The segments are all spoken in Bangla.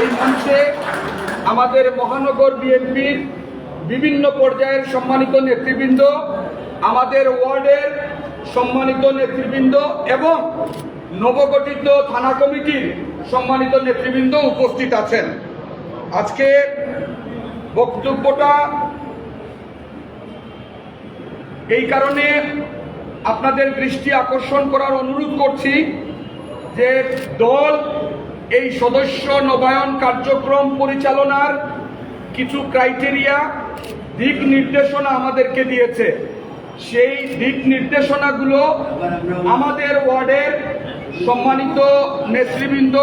এই মঞ্চে আমাদের মহানগর বিএনপির বিভিন্ন পর্যায়ের সম্মানিত নেতৃবৃন্দ, আমাদের ওয়ার্ডের সম্মানিত নেতৃবৃন্দ এবং নবগঠিত থানা কমিটির সম্মানিত নেতৃবৃন্দ উপস্থিত আছেন। আজকে বক্তব্যটা এই কারণে আপনাদের দৃষ্টি আকর্ষণ করার অনুরোধ করছি যে দল এই সদস্য নবায়ন কার্যক্রম পরিচালনার কিছু ক্রাইটেরিয়া দিক নির্দেশনা আমাদেরকে দিয়েছে। সেই দিক নির্দেশনাগুলো আমাদের ওয়ার্ডের সম্মানিত নেতৃবৃন্দ,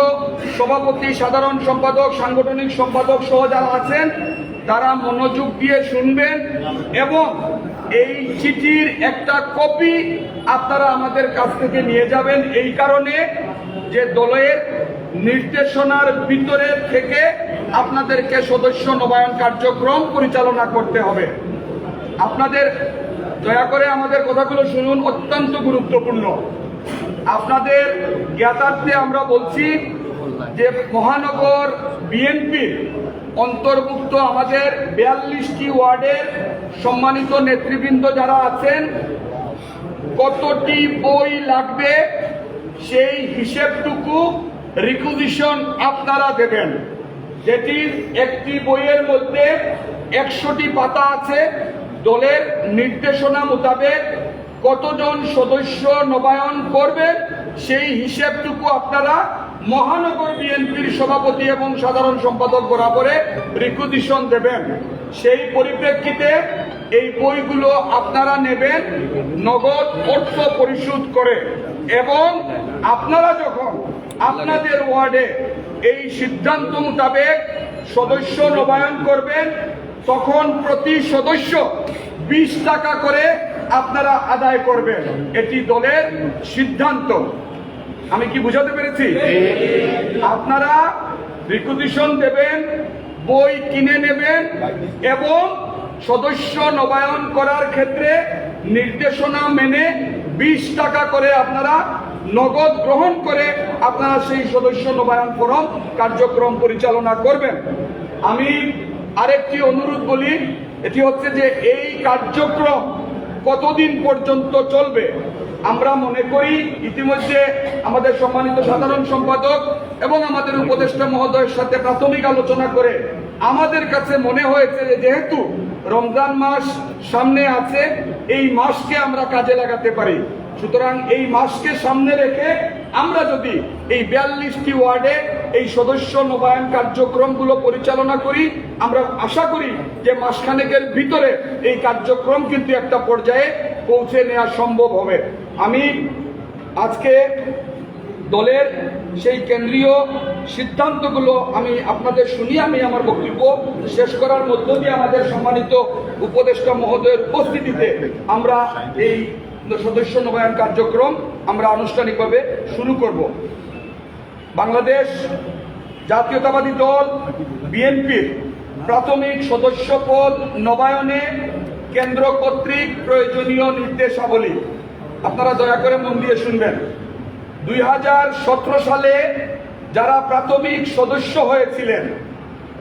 সভাপতি, সাধারণ সম্পাদক, সাংগঠনিক সম্পাদক সহ যারা আছেন, তারা মনোযোগ দিয়ে শুনবেন এবং এই চিঠির একটা কপি আপনারা আমাদের কাছ থেকে নিয়ে যাবেন। এই কারণে যে দলের নির্দেশনার ভিতরে থেকে আপনাদেরকে সদস্য নবায়ন কার্যক্রম পরিচালনা করতে হবে। আপনাদের দয়া করে আমাদের কথাগুলো শুনুন, অত্যন্ত গুরুত্বপূর্ণ। আপনাদের জ্ঞাতার্থে আমরা বলছি যে মহানগর বিএনপির অন্তর্ভুক্ত আমাদের বিয়াল্লিশটি ওয়ার্ডের সম্মানিত নেতৃবৃন্দ যারা আছেন, কতটি বই লাগবে সেই হিসেবটুকু রিকুজিশন আপনারা দেবেন। যেটির একটি বইয়ের মধ্যে একশোটি পাতা আছে। দলের নির্দেশনা মোতাবেক কতজন সদস্য নবায়ন করবে, সেই হিসেবটুকু আপনারা মহানগর বিএনপির সভাপতি এবং সাধারণ সম্পাদক বরাবরে রিকুজিশন দেবেন। সেই পরিপ্রেক্ষিতে এই বইগুলো আপনারা নেবেন, নগদ অর্থ পরিশোধ করে। এবং আপনারা যখন আপনাদের ওয়ার্ডে এই সিদ্ধান্ত মোতাবেক সদস্য নবায়ন করবেন, তখন প্রতি সদস্য বিশ টাকা করে আপনারা আদায় করবেন। এটি দলের সিদ্ধান্ত। আমি কি বুঝাতে পেরেছি? আপনারা রিকুজিশন দেবেন, বই কিনে নেবেন এবং সদস্য নবায়ন করার ক্ষেত্রে নির্দেশনা মেনে বিশ টাকা করে আপনারা নগদ গ্রহণ করে আপনারা সেই সদস্য নবায়ন ফরম কার্যক্রম পরিচালনা করবেন। আমি আরেকটি অনুরোধ বলি, এটি হচ্ছে যে এই কার্যক্রম কতদিন পর্যন্ত চলবে? আমরা মনে করি ইতিমধ্যে আমাদের সম্মানিত সাধারণ সম্পাদক এবং আমাদের উপদেষ্টা মহোদয়ের সাথে প্রাথমিক আলোচনা করে আমাদের কাছে মনে হয়েছে যেহেতু রমজান মাস সামনে আছে, এই মাসকে আমরা কাজে লাগাতে পারি। সুতরাং এই মাসকে সামনে রেখে আমরা যদি এই বিয়াল্লিশটি ওয়ার্ডে এই সদস্য নবায়ন কার্যক্রমগুলো পরিচালনা করি, আমরা আশা করি যে মাসখানেকের ভিতরে এই কার্যক্রম কিন্তু একটা পর্যায়ে পৌঁছে নেওয়া সম্ভব হবে। আমি আজকে দলের সেই কেন্দ্রীয় সিদ্ধান্তগুলো আমি আপনাদের শুনি, আমি আমার বক্তব্য শেষ করার মধ্য দিয়ে আমাদের সম্মানিত উপদেষ্টা মহোদয়ের উপস্থিতিতে আমরা এই সদস্য নবায়ন কার্যক্রম আমরা আনুষ্ঠানিকভাবে শুরু করব। বাংলাদেশ জাতীয়তাবাদী দল বিএনপির প্রাথমিক সদস্য পদ নবায়নে কেন্দ্র কর্তৃক প্রয়োজনীয় নির্দেশাবলী। আপনারা দয়া করে মন দিয়ে শুনবেন। দুই হাজার সতেরো সালে যারা প্রাথমিক সদস্য হয়েছিলেন,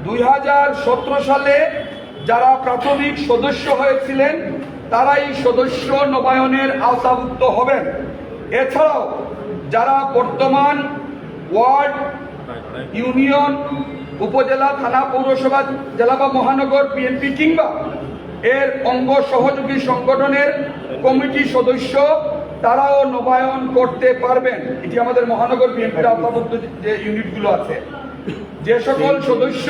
দুই হাজার সতেরো সালে যারা প্রাথমিক সদস্য হয়েছিলেন তারাই সদস্য নবায়নের আওতাভুক্ত হবেন। এছাড়াও যারা বর্তমান ওয়ার্ড, ইউনিয়ন, উপজেলা, থানা, পৌরসভা, জেলা বা মহানগর, বিএনপি কিংবা এর অঙ্গ সহযোগী সংগঠনের কমিটি সদস্য, তারাও নবায়ন করতে পারবেন। এটি আমাদের মহানগর বিএনপির আওতাভুক্ত যে ইউনিটগুলো আছে। যে সকল সদস্য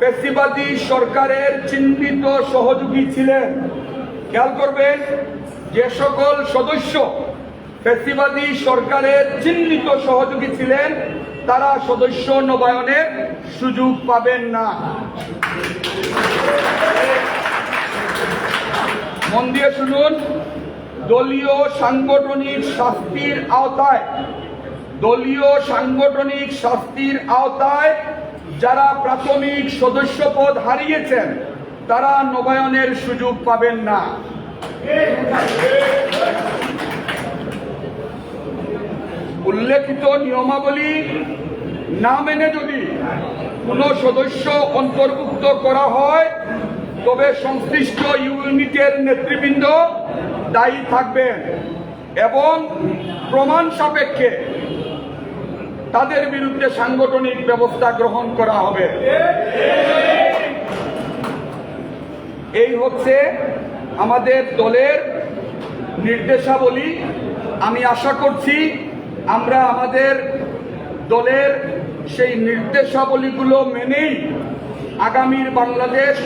পেশিবাদী সরকারের চিহ্নিত সহযোগী ছিলেন খেয়াল করবেন, যে সকল সদস্য ফেসিবাদী সরকারের চিহ্নিত সহযোগী ছিলেন, তারা সদস্য নবায়নের সুযোগ পাবেন না। মন দিয়ে শুনুন, দলীয় সাংগঠনিক শাস্তির আওতায়, দলীয় সাংগঠনিক শাস্তির আওতায় যারা প্রাথমিক সদস্য পদ হারিয়েছেন তারা নবায়নের সুযোগ পাবেন না। উল্লেখিত নিয়মাবলী না মেনে যদি কোনো সদস্য অন্তর্ভুক্ত করা হয়, তবে সংশ্লিষ্ট ইউনিটের নেতৃবৃন্দ দায়ী থাকবেন এবং প্রমাণ সাপেক্ষে তাদের বিরুদ্ধে সাংগঠনিক ব্যবস্থা গ্রহণ করা হবে। এই হচ্ছে আমাদের দলের নির্দেশাবলী। আমি আশা করছি আমরা আমাদের দলের সেই নির্দেশাবলীগুলো মেনেই আগামীর বাংলাদেশ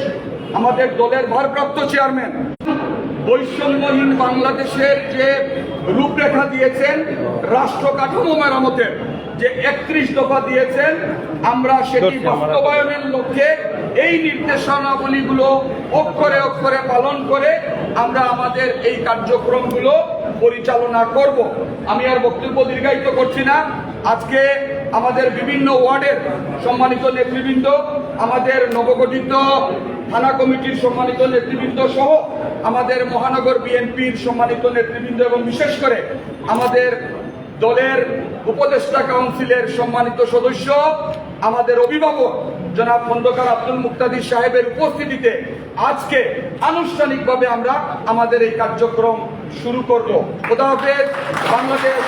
আমাদের দলের ভারপ্রাপ্ত চেয়ারম্যান বৈষম্যহীন বাংলাদেশের যে রূপরেখা দিয়েছেন রাষ্ট্র কাঠামো মেরামতের যে একত্রিশ দফা দিয়েছেন আমরা সেটি বাস্তবায়নের লক্ষ্যে এই নির্দেশনাবলীগুলো অক্ষরে অক্ষরে পালন করে আমরা আমাদের এই কার্যক্রমগুলো পরিচালনা করব। আমি আর বক্তব্য দীর্ঘায়িত করছি না। আজকে আমাদের বিভিন্ন ওয়ার্ডের সম্মানিত নেতৃবৃন্দ, আমাদের নবগঠিত থানা কমিটির সম্মানিত নেতৃবৃন্দ সহ আমাদের মহানগর বিএনপির সম্মানিত নেতৃবৃন্দ এবং বিশেষ করে আমাদের দলের উপদেষ্টা কাউন্সিলের সম্মানিত সদস্য, আমাদের অভিভাবক জনাব খন্দকার আব্দুল মুক্তাদির সাহেবের উপস্থিতিতে আজকে আনুষ্ঠানিকভাবে আমরা আমাদের এই কার্যক্রম শুরু করব। হাফেজ, বাংলাদেশ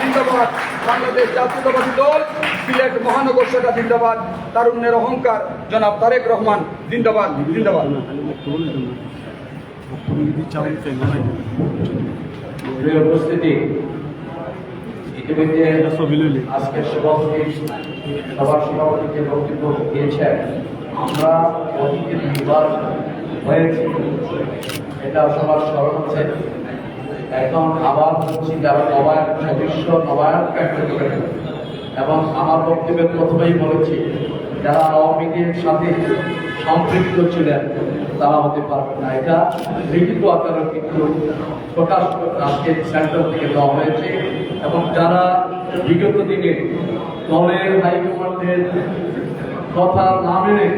জিন্দাবাদ, বাংলাদেশ জাতীয়তাবাদী দল, সিলেট মহানগর শাখা জিন্দাবাদ, তারুণ্যের অহংকার, জনাব তারেক রহমান, জিন্দাবাদ জিন্দাবাদ। উপস্থিতি ইতিমধ্যে আজকে সভাপতি, সভার সভাপতি যে বক্তব্য দিয়েছেন। আমরা অতীতে দুবার হয়েছি, এটা সবার স্মরণ আছে। এখন আবার হচ্ছি যারা নবায়ন সদস্য নবায়ন কার্যক্রমে এবং আমার বক্তব্যের প্রথমেই বলেছি, যারা আওয়ামী লীগের সাথে সম্পৃক্ত ছিলেন, তারা হতে পারবে না। এটা লিখিত আকারে কিন্তু প্রকাশ আজকে সেন্টার থেকে দেওয়া হয়েছে। এবং যারা বিগত দিনে দলের হাইকমান্ডের কথা না মেনে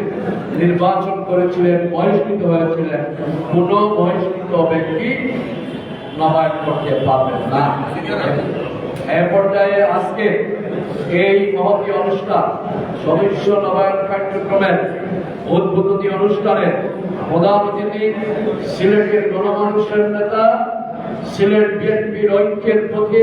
নির্বাচন করেছিলেন, বহিষ্কৃত হয়েছিলেন কোন বহিষ্কৃত ব্যক্তি নবায়ন করতে পারবেন না। এ পর্যায়ে আজকে এই মহতী অনুষ্ঠান, সদস্য নবায়ন কার্যক্রমের উদ্বোধনী অনুষ্ঠানে প্রধান অতিথি সিলেটের গণমানুষের নেতা, সিলেট বিএনপির ঐক্যের পথে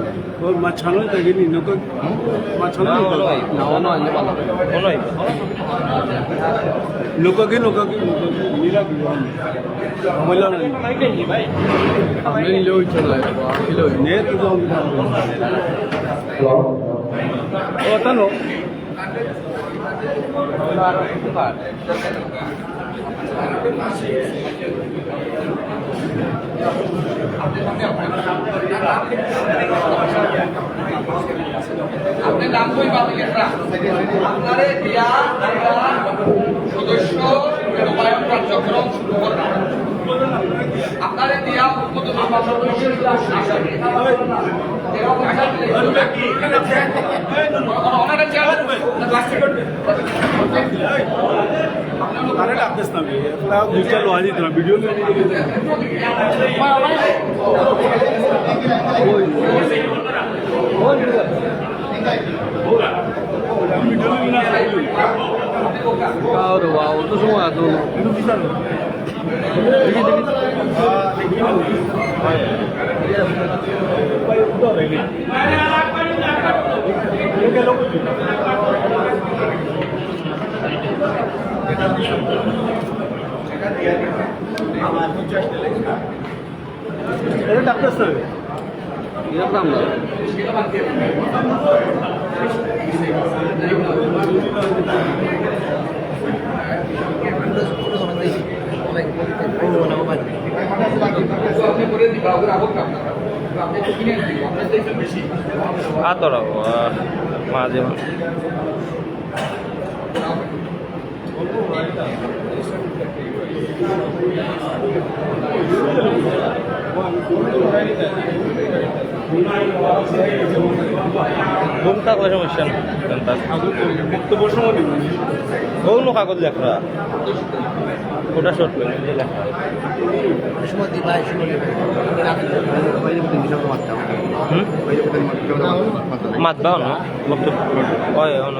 మధ్యాహ్నం తగిలి ఇంకొక మధ్యాహ్నం నొక్కకి నొక్కకి నేర్చుకోను Thank you. আপনি নাম কই পাবেন আপনারে আমরা সদস্য কার্যক্রম শুরু করব আপনারে দিয়া উদ্বোধন আমার সদস্য এরকম থাকলে কি ওনারা চেয়ার আরে ডাকতেছ না এটা দুইটা লোয়া দিত না video Claro, wow, itu semua tuh. Dikit dikit. এটা ডাকতেছ না Iya paham nggak? আপনি করে দিবা ওগুলো আবক আপনারা আপনি তো কিনে দিব আপনার তো একটু বেশি Maaf ya. ঘুম থাকলে সমস্যা? নেই বক্তব্য সময় দিব কাগজ লেখা। ওটা শর্ট করে মাত বা অন্য বক্তব্য হয় অন্য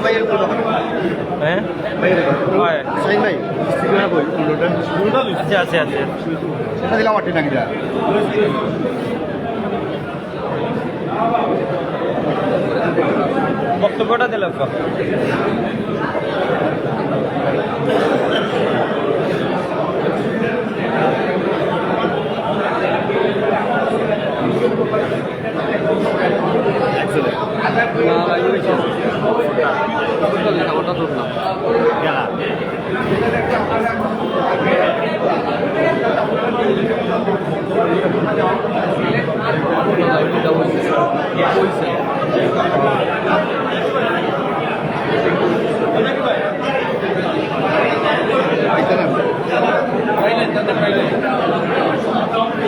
ভাই একটু ধরো কা ওকে হ্যাঁ? হয়। আছে আছে আছে। বক্তব্যটা দিল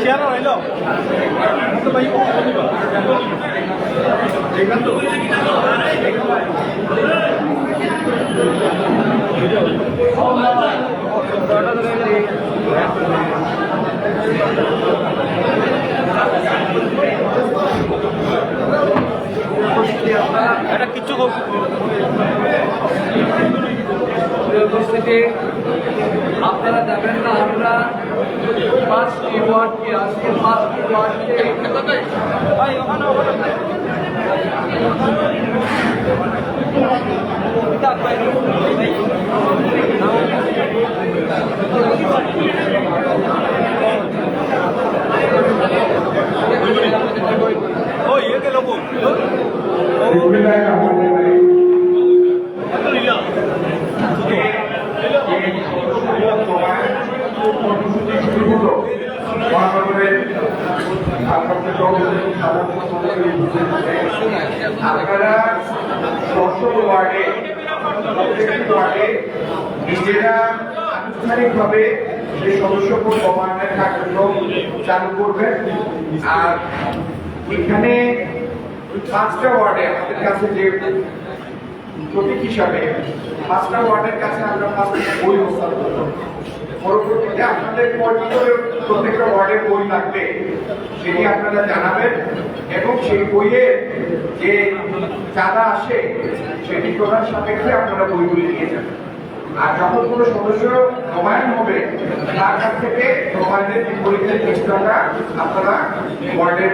শেয়ার হইল তো ভাই বক্তব্য দিবা এটা উপস্থিতি আপনারা যাবেন না আমরা পাঁচটি ওয়ার্ডকে আজকে পাঁচটি ওয়ার্ডকে ওখানে ওখানে ওই এ গেল বল মহানগরের ভারপ্রাপ্ত সভাপতি সাধারণ সম্পাদক এই উপস্থিত আছেন। আপনারা স্ব ওয়ার্ডে প্রত্যেকটি ওয়ার্ডে নিজেরা সেই সদস্য নবায়নের কার্যক্রম চালু করবেন আর এখানে পাঁচটা ওয়ার্ডে আমাদের কাছে যে প্রতীক হিসাবে পাঁচটা ওয়ার্ডের কাছে আমরা পাঁচটা বই হস্তান্তর করব। পরবর্তীতে আপনাদের করে প্রত্যেকটা ওয়ার্ডের বই লাগবে, সেটি আপনারা জানাবেন এবং সেই বইয়ের যে চাঁদা আসে, সেটি প্রধান সাপেক্ষে আপনারা বইগুলি নিয়ে যাবেন আর যখন কোনো সদস্য নবায়ন হবে, তার কাছ থেকে নবায়নের বিপরীতে কিছু টাকা আপনারা ওয়ার্ডের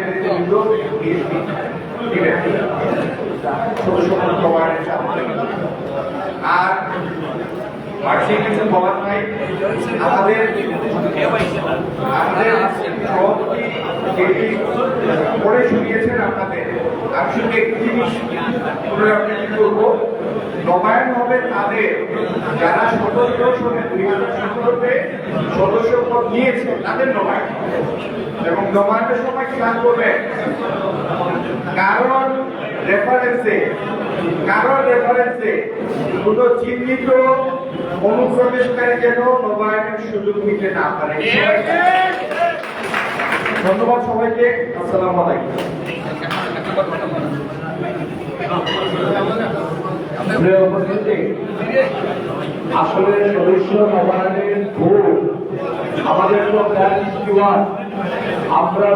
আর বার্ষিক কিছু বলার নাই। আমাদের শুনিয়েছেন আপনাদের আমি শুধু একটি জিনিস করব। নবায়ন হবে তাদের। যারা সদস্য সনে দুই হাজার সতেরোতে সদস্য পদ নিয়েছে, তাদের নবায়ন। এবং নবায়নের সময় খেয়াল করবেন কারণ রেফারেন্সে কারণ রেফারেন্সে কোনো চিহ্নিত অনুপ্রবেশকারী যেন নবায়নের সুযোগ নিতে না পারে। ধন্যবাদ সবাইকে। আসসালামু আলাইকুম। উপস্থিতি, আসলে সদস্য নবায়নের ভোট আমাদের তো আমরা